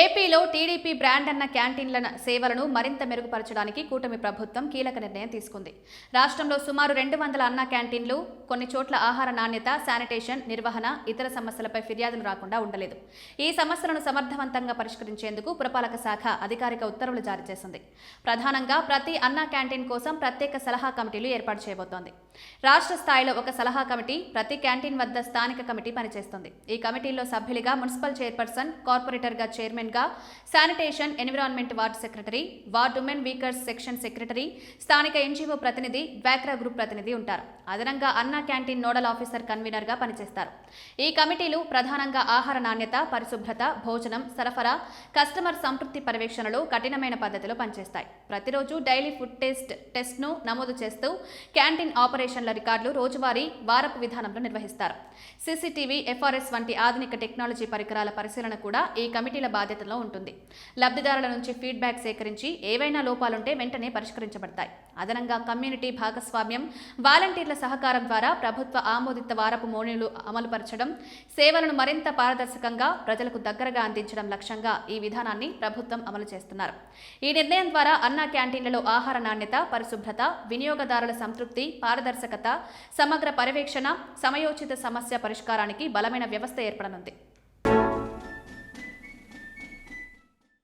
ఏపీలో TDP brand అన్న క్యాంటీన్ల సేవలను మరింత మెరుగుపరచడానికి కూటమి ప్రభుత్వం కీలక నిర్ణయం తీసుకుంది. రాష్ట్రంలో సుమారు రెండు వందల అన్న క్యాంటీన్లు కొన్ని చోట్ల ఆహార నాణ్యత శానిటేషన్ నిర్వహణ ఇతర సమస్యలపై ఫిర్యాదులు రాకుండా ఉండలేదు. ఈ సమస్యలను సమర్థవంతంగా పరిష్కరించేందుకు పురపాలక శాఖ అధికారిక ఉత్తర్వులు జారీ చేసింది. ప్రధానంగా ప్రతి అన్న క్యాంటీన్ కోసం ప్రత్యేక సలహా కమిటీలు ఏర్పాటు చేయబోతోంది. రాష్ట్ర స్థాయిలో ఒక సలహా కమిటీ ప్రతి క్యాంటీన్ వద్ద స్థానిక కమిటీ పనిచేస్తుంది. ఈ కమిటీలో సభ్యులుగా మున్సిపల్ చైర్పర్సన్ కార్పొరేటర్గా చైర్మన్గా sanitation environment ward secretary ward women weakers section secretary స్థానిక ఎన్జీఓ ప్రతినిధి డ్వాక్రా గ్రూప్ ప్రతినిధి ఉంటారు. అదనంగా అన్నా క్యాంటీన్ నోడల్ ఆఫీసర్ కన్వీనర్గా పనిచేస్తారు. ఈ కమిటీలు ప్రధానంగా ఆహార నాణ్యత పరిశుభ్రత భోజనం సరఫరా కస్టమర్ సంతృప్తి పర్యవేక్షణలో కఠినమైన పద్ధతిలో పనిచేస్తాయి. ప్రతిరోజు డైలీ ఫుడ్ టెస్ట్ టెస్ట్ను నమోదు చేస్తూ క్యాంటీన్ ఆపరేషన్ల రికార్డులు రోజువారీ వారపు విధానంలో నిర్వహిస్తారు. సీసీటీవీ ఎఫ్ఆర్ఎస్ వంటి ఆధునిక టెక్నాలజీ పరికరాల పరిశీలన కూడా ఈ కమిటీల బాధ్యతలో ఉంటుంది. లబ్ధిదారుల నుంచి ఫీడ్బ్యాక్ సేకరించి ఏవైనా లోపాలుంటే వెంటనే పరిష్కరించబడతాయి. అదనంగా కమ్యూనిటీ భాగస్వామ్యం వాలంటీర్ల సహకారం ద్వారా ద్వారా ప్రభుత్వ ఆమోదిత వారపు మోనీలు అమలుపరచడం సేవలను మరింత పారదర్శకంగా ప్రజలకు దగ్గరగా అందించడం లక్ష్యంగా ఈ విధానాన్ని ప్రభుత్వం అమలు చేస్తున్నారు. ఈ నిర్ణయం ద్వారా అన్నా క్యాంటీన్లలో ఆహార నాణ్యత పరిశుభ్రత వినియోగదారుల సంతృప్తి పారదర్శకత సమగ్ర పర్యవేక్షణ సమయోచిత సమస్య పరిష్కారానికి బలమైన వ్యవస్థ ఏర్పడనుంది.